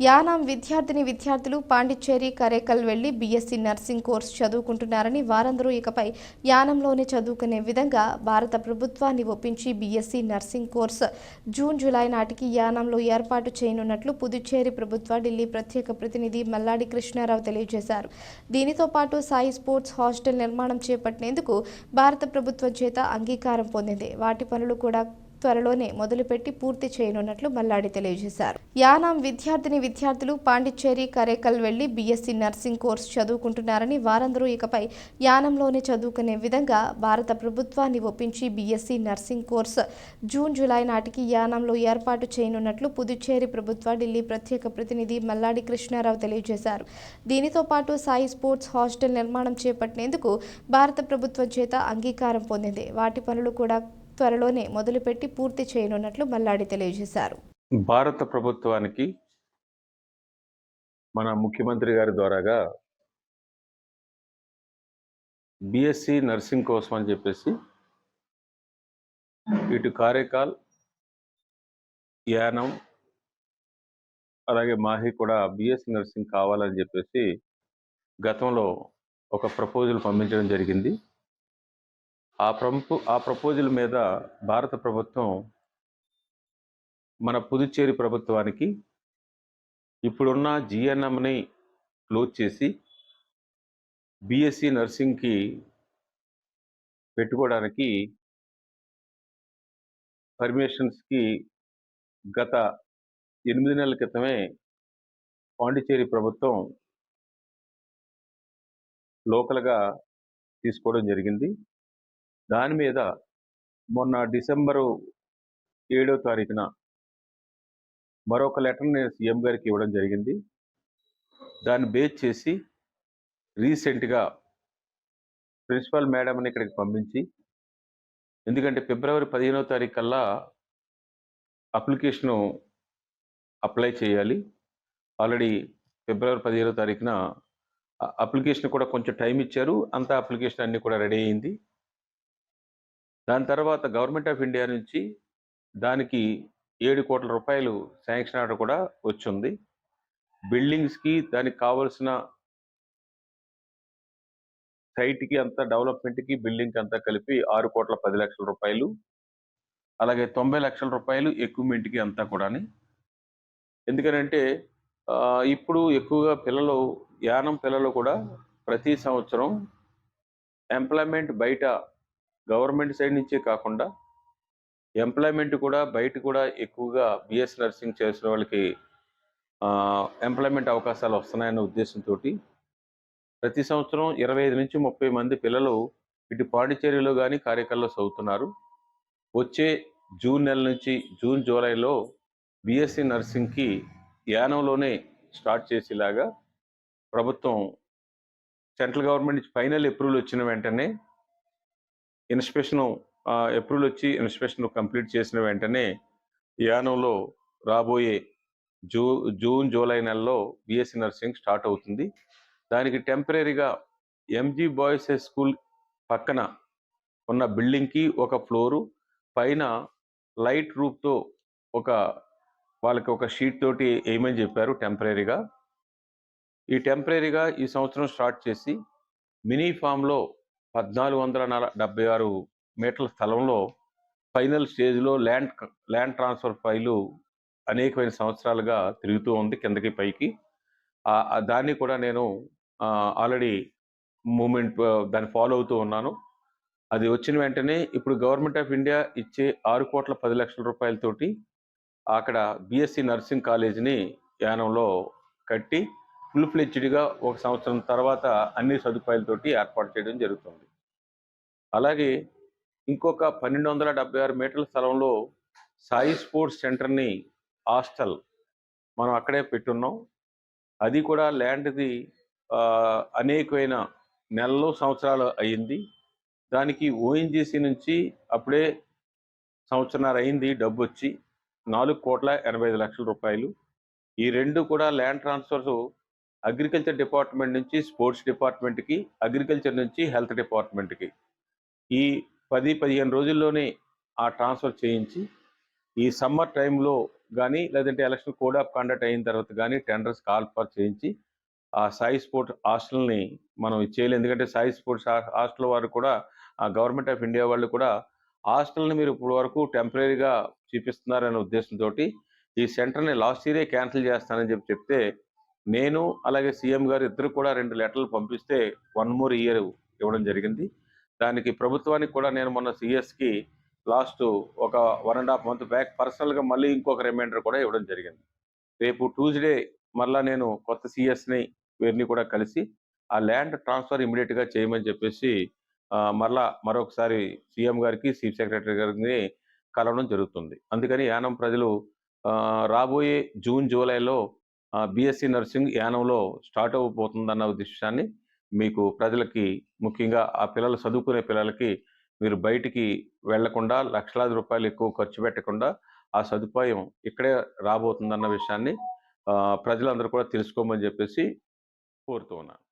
యానాం విద్యార్థిని విద్యార్థులు పాండిచ్చేరి కరేకల్ వెళ్ళి బీఎస్సీ నర్సింగ్ కోర్సు చదువుకుంటున్నారని వారందరూ ఇకపై యానంలోనే చదువుకునే విధంగా భారత ప్రభుత్వాన్ని ఒప్పించి BSc nursing course June July నాటికి యానంలో ఏర్పాటు చేయనున్నట్లు పుదుచ్చేరి ప్రభుత్వ ఢిల్లీ ప్రత్యేక ప్రతినిధి మల్లాడి కృష్ణారావు తెలియజేశారు. దీనితో పాటు సాయి స్పోర్ట్స్ హాస్టల్ నిర్మాణం చేపట్టినందుకు భారత ప్రభుత్వం చేత అంగీకారం పొందింది. వాటి పనులు కూడా త్వరలోనే మొదలుపెట్టి పూర్తి చేయనున్నట్లు మల్లాడి తెలియజేశారు. యానాం విద్యార్థిని విద్యార్థులు పాండిచ్చేరి కరేకల్ వెళ్ళి బీఎస్సీ నర్సింగ్ కోర్సు చదువుకుంటున్నారని వారందరూ ఇకపై యానంలోనే చదువుకునే విధంగా భారత ప్రభుత్వాన్ని ఒప్పించి BSc nursing course June July నాటికి యానంలో ఏర్పాటు చేయనున్నట్లు పుదుచ్చేరి ప్రభుత్వ ఢిల్లీ ప్రత్యేక ప్రతినిధి మల్లాడి కృష్ణారావు తెలియజేశారు. దీనితో పాటు సాయి స్పోర్ట్స్ హాస్టల్ నిర్మాణం చేపట్టినందుకు భారత ప్రభుత్వం చేత అంగీకారం పొందింది. వాటి పనులు కూడా త్వరలోనే మొదలుపెట్టి పూర్తి చేయనున్నట్లు మల్లాడి తెలియజేశారు. భారత ప్రభుత్వానికి మన ముఖ్యమంత్రి గారి ద్వారాగా బిఎస్సి నర్సింగ్ కోసం అని చెప్పేసి ఇటు కారేకాల్ యానం అలాగే మాహి కూడా బిఎస్సి నర్సింగ్ కావాలని చెప్పేసి గతంలో ఒక ప్రపోజల్ పంపించడం జరిగింది. ఆ ప్రపో ఆ ప్రపోజల్ మీద భారత ప్రభుత్వం మన పుదుచ్చేరి ప్రభుత్వానికి ఇప్పుడున్న జిఎన్ఎంని క్లోజ్ చేసి బిఎస్సి నర్సింగ్కి పెట్టుకోవడానికి పర్మిషన్స్కి గత ఎనిమిది నెలల క్రితమే పాండిచేరి ప్రభుత్వం లోకల్గా తీసుకోవడం జరిగింది. దాని మీద మొన్న డిసెంబరు ఏడో తారీఖున మరొక లెటర్ నేను సీఎం గారికి ఇవ్వడం జరిగింది. దాన్ని బేస్ చేసి రీసెంట్గా ప్రిన్సిపల్ మేడంని ఇక్కడికి పంపించి ఎందుకంటే ఫిబ్రవరి పదిహేనో తారీఖు కల్లా అప్లికేషను అప్లై చేయాలి. ఆల్రెడీ ఫిబ్రవరి పదిహేనో తారీఖున అప్లికేషన్ కూడా కొంచెం టైం ఇచ్చారు. అంత అప్లికేషన్ అన్నీ కూడా రెడీ అయింది. దాని తర్వాత గవర్నమెంట్ ఆఫ్ ఇండియా నుంచి దానికి ఏడు కోట్ల రూపాయలు శాంక్షన్ ఆర్డర్ కూడా వచ్చింది. బిల్డింగ్స్కి దానికి కావలసిన సైట్కి అంతా డెవలప్మెంట్కి బిల్డింగ్కి అంతా కలిపి ఆరు కోట్ల పది లక్షల రూపాయలు అలాగే తొంభై లక్షల రూపాయలు ఎక్విప్మెంట్కి అంతా కూడా ఎందుకనంటే ఇప్పుడు ఎక్కువగా పిల్లలు యానం పిల్లలు కూడా ప్రతి సంవత్సరం ఎంప్లాయ్మెంట్ బయట గవర్నమెంట్ సైడ్ నుంచే కాకుండా ఎంప్లాయ్మెంట్ కూడా బయట కూడా ఎక్కువగా బిఎస్ నర్సింగ్ చేసిన వాళ్ళకి ఎంప్లాయ్మెంట్ అవకాశాలు వస్తున్నాయన్న ఉద్దేశంతో ప్రతి సంవత్సరం ఇరవై ఐదు నుంచి ముప్పై మంది పిల్లలు ఇటు పాండిచేరిలో కానీ కార్యకర్లో చదువుతున్నారు. వచ్చే జూన్ నెల నుంచి జూన్ జూలైలో బిఎస్సి నర్సింగ్కి యానంలోనే స్టార్ట్ చేసేలాగా ప్రభుత్వం సెంట్రల్ గవర్నమెంట్ నుంచి ఫైనల్ అప్రూవల్ వచ్చిన వెంటనే ఇన్స్పెక్షన్ ఏప్రిల్ వచ్చి ఇన్స్పెక్షన్ కంప్లీట్ చేసిన వెంటనే యానంలో రాబోయే జూ జూన్ జూలై నెలలో బిఎస్సి నర్సింగ్ స్టార్ట్ అవుతుంది. దానికి టెంపరీగా ఎంజీ బాయ్స్ హై స్కూల్ పక్కన ఉన్న బిల్డింగ్కి ఒక ఫ్లోరు పైన లైట్ రూప్తో ఒక వాళ్ళకి ఒక షీట్ తోటి వేయమని చెప్పారు టెంపరీగా? ఈ టెంపరీగా ఈ సంవత్సరం స్టార్ట్ చేసి మినీ ఫామ్లో పద్నాలుగు వందల నల డెబ్బై ఆరు మీటర్ల స్థలంలో ఫైనల్ స్టేజ్లో ల్యాండ్ ల్యాండ్ ట్రాన్స్ఫర్ ఫైలు అనేకమైన సంవత్సరాలుగా తిరుగుతూ ఉంది కిందకి పైకి. దాన్ని కూడా నేను ఆల్రెడీ మూమెంట్ దాన్ని ఫాలో అవుతూ ఉన్నాను. అది వచ్చిన వెంటనే ఇప్పుడు గవర్నమెంట్ ఆఫ్ ఇండియా ఇచ్చే ఆరు కోట్ల పది లక్షల రూపాయలతోటి అక్కడ బిఎస్సి నర్సింగ్ కాలేజీని యానంలో కట్టి ఫుల్ ఫ్లెడ్జ్డ్గా ఒక సంవత్సరం తర్వాత అన్ని సదుపాయాలతోటి ఏర్పాటు చేయడం జరుగుతుంది. అలాగే ఇంకొక పన్నెండు వందల డెబ్బై ఆరు మీటర్ల స్థలంలో సాయి స్పోర్ట్స్ సెంటర్ని హాస్టల్ మనం అక్కడే పెట్టున్నాం. అది కూడా ల్యాండ్ది అనేకమైన నెలలు సంవత్సరాలు అయ్యింది దానికి ఓఎన్జీసీ నుంచి అప్పుడే సంవత్సరాలు అయింది డబ్బు వచ్చి నాలుగు కోట్ల ఎనభై ఐదు లక్షల రూపాయలు. ఈ రెండు కూడా ల్యాండ్ ట్రాన్స్ఫర్స్ అగ్రికల్చర్ డిపార్ట్మెంట్ నుంచి స్పోర్ట్స్ డిపార్ట్మెంట్కి అగ్రికల్చర్ నుంచి హెల్త్ డిపార్ట్మెంట్కి. ఈ పది పదిహేను రోజుల్లోనే ఆ ట్రాన్స్ఫర్ చేయించి ఈ సమ్మర్ టైంలో కానీ లేదంటే ఎలక్షన్ కోడ్ ఆఫ్ కండక్ట్ అయిన తర్వాత కానీ టెండర్స్ కాల్ ఫర్ చేయించి ఆ సాయి స్పోర్ట్ హాస్టల్ని మనం చేయలేదు ఎందుకంటే సాయి స్పోర్ట్స్ హాస్టల్ వారు కూడా ఆ గవర్నమెంట్ ఆఫ్ ఇండియా వాళ్ళు కూడా హాస్టల్ని మీరు ఇప్పుడు వరకు టెంపరీగా చూపిస్తున్నారనే ఉద్దేశంతో ఈ సెంటర్ని లాస్ట్ ఇయరే క్యాన్సిల్ చేస్తానని చెప్పి చెప్తే నేను అలాగే సీఎం గారు ఇద్దరు కూడా రెండు లెటర్లు పంపిస్తే వన్ మోర్ ఇయర్ ఇవ్వడం జరిగింది. దానికి ప్రభుత్వానికి కూడా నేను మొన్న సిఎస్కి లాస్ట్ ఒక one and half month back పర్సనల్గా మళ్ళీ ఇంకొక రిమైండర్ కూడా ఇవ్వడం జరిగింది. రేపు ట్యూస్డే మళ్ళా నేను కొత్త సిఎస్ని వీరిని కూడా కలిసి ఆ ల్యాండ్ ట్రాన్స్ఫర్ ఇమీడియట్గా చేయమని చెప్పేసి మరలా మరొకసారి సీఎం గారికి చీఫ్ సెక్రటరీ గారిని కలవడం జరుగుతుంది. అందుకని యానం ప్రజలు రాబోయే జూన్ జూలైలో బీఎస్సీ నర్సింగ్ యానంలో స్టార్ట్ అవ్వబోతుందన్న విషయాన్ని మీకు ప్రజలకి ముఖ్యంగా ఆ పిల్లలు చదువుకునే పిల్లలకి మీరు బయటికి వెళ్ళకుండా లక్షలాది రూపాయలు ఎక్కువ ఖర్చు పెట్టకుండా ఆ సదుపాయం ఇక్కడే రాబోతుందన్న విషయాన్ని ప్రజలందరూ కూడా తెలుసుకోమని చెప్పేసి కోరుతూ ఉన్నాను.